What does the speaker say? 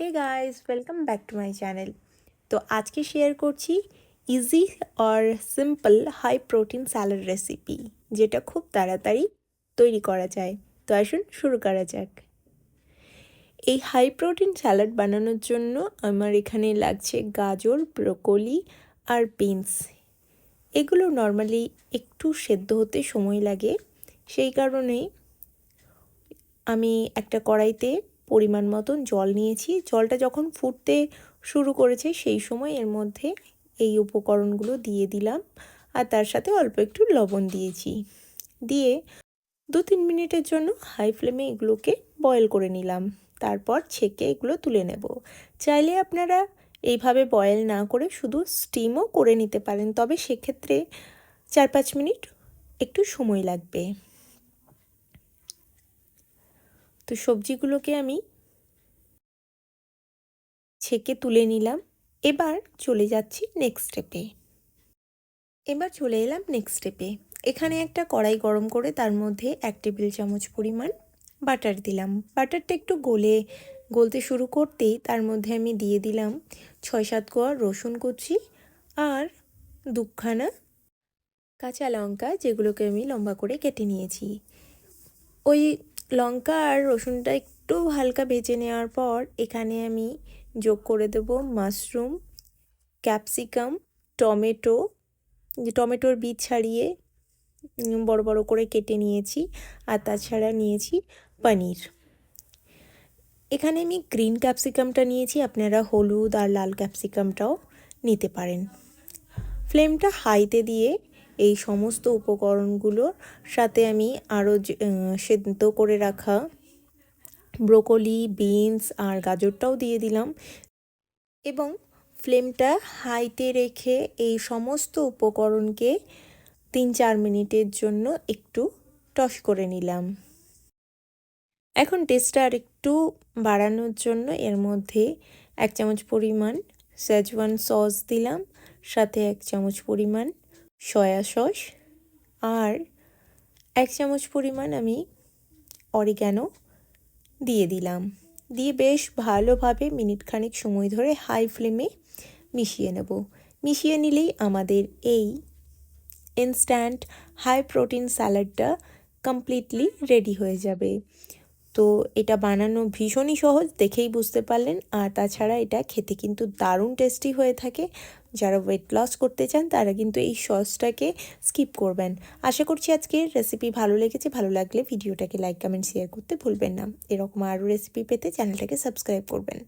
Hey guys welcome back to my channel তো আজকে share করছি ইজি আর simple high protein salad recipe যেটা খুব তাড়াতাড়ি তৈরি করা যায়। তো আসুন শুরু করা যাক। এই হাই প্রোটিন স্যালাড বানানোর জন্য আমার এখানে লাগছে গাজর, ব্রোকলি আর বিনস এগুলো নর্মালি একটু সেদ্ধ হতে সময় লাগে। সেই কারণে আমি একটা কড়াইতে পরিমাণ মতন জল নিয়েছি। জলটা যখন ফুটতে শুরু করেছে সেই সময় এর মধ্যে এই উপকরণগুলো দিয়ে দিলাম আর তার সাথে অল্প একটু লবণ দিয়েছি। দিয়ে দু তিন মিনিটের জন্য হাই ফ্লেমে এগুলোকে বয়েল করে নিলাম। তারপর ছেঁকে এগুলো তুলে নেব। চাইলে আপনারা এইভাবে বয়েল না করে শুধু স্টিমও করে নিতে পারেন, তবে সেক্ষেত্রে চার পাঁচ মিনিট একটু সময় লাগবে। তো সবজিগুলোকে আমি ছেঁকে তুলে নিলাম। এবার চলে যাচ্ছি নেক্সট স্টেপে এবার চলে এলাম নেক্সট স্টেপে এখানে একটা কড়াই গরম করে তার মধ্যে এক টেবিল চামচ পরিমাণ বাটার দিলাম। বাটারটা একটু গলে, গলতে শুরু করতেই তার মধ্যে আমি দিয়ে দিলাম ছয় সাত কোয়া রসুন কুচি আর দুখানা কাঁচা লঙ্কা যেগুলোকে আমি লম্বা করে কেটে নিয়েছি। ওই লঙ্কা আর রসুনটা একটু হালকা ভেজে নেওয়ার পর এখানে আমি যোগ করে দেব মাশরুম, ক্যাপসিকাম, টমেটো। টমেটোর বীজ ছাড়িয়ে বড় বড় করে কেটে নিয়েছি আর তাছাড়া নিয়েছি পনির। এখানে আমি গ্রিন ক্যাপসিকামটা নিয়েছি, আপনারা হলুদ আর লাল ক্যাপসিকামটাও নিতে পারেন। ফ্লেমটা হাইতে দিয়ে এই সমস্ত উপকরণগুলোর সাথে আমি আরও সেদ্ধ করে রাখা ব্রোকলি, বিনস আর গাজরটাও দিয়ে দিলাম। এবং ফ্লেমটা হাইতে রেখে এই সমস্ত উপকরণকে তিন চার মিনিটের জন্য একটু টস করে নিলাম। এখন টেস্টটা আর একটু বাড়ানোর জন্য এর মধ্যে এক চামচ পরিমাণ সেজওয়ান সস দিলাম, সাথে এক চামচ পরিমাণ সয়া সস আর এক চামচ পরিমাণ আমি অরিগ্যানো দিয়ে দিলাম। দিয়ে বেশ ভালোভাবে মিনিট খানিক সময় ধরে হাই ফ্লেমে মিশিয়ে নেব। মিশিয়ে নিলেই আমাদের এই ইনস্ট্যান্ট হাই প্রোটিন স্যালাডটা কমপ্লিটলি রেডি হয়ে যাবে। তো এটা বানানো ভীষণই সহজ, দেখেই বুঝতে পারলেন। আর তাছাড়া এটা খেতে কিন্তু দারুণ টেস্টি হয়ে থাকে। যারা ওয়েট লস করতে চান, তারা কিন্তু এই সসটাকে স্কিপ করবেন। আশা করছি আজকের রেসিপি ভালো লেগেছে। ভালো লাগলে ভিডিওটাকে লাইক কমেন্ট শেয়ার করতে ভুলবেন না। এরকম আরও রেসিপি পেতে চ্যানেলটাকে সাবস্ক্রাইব করবেন।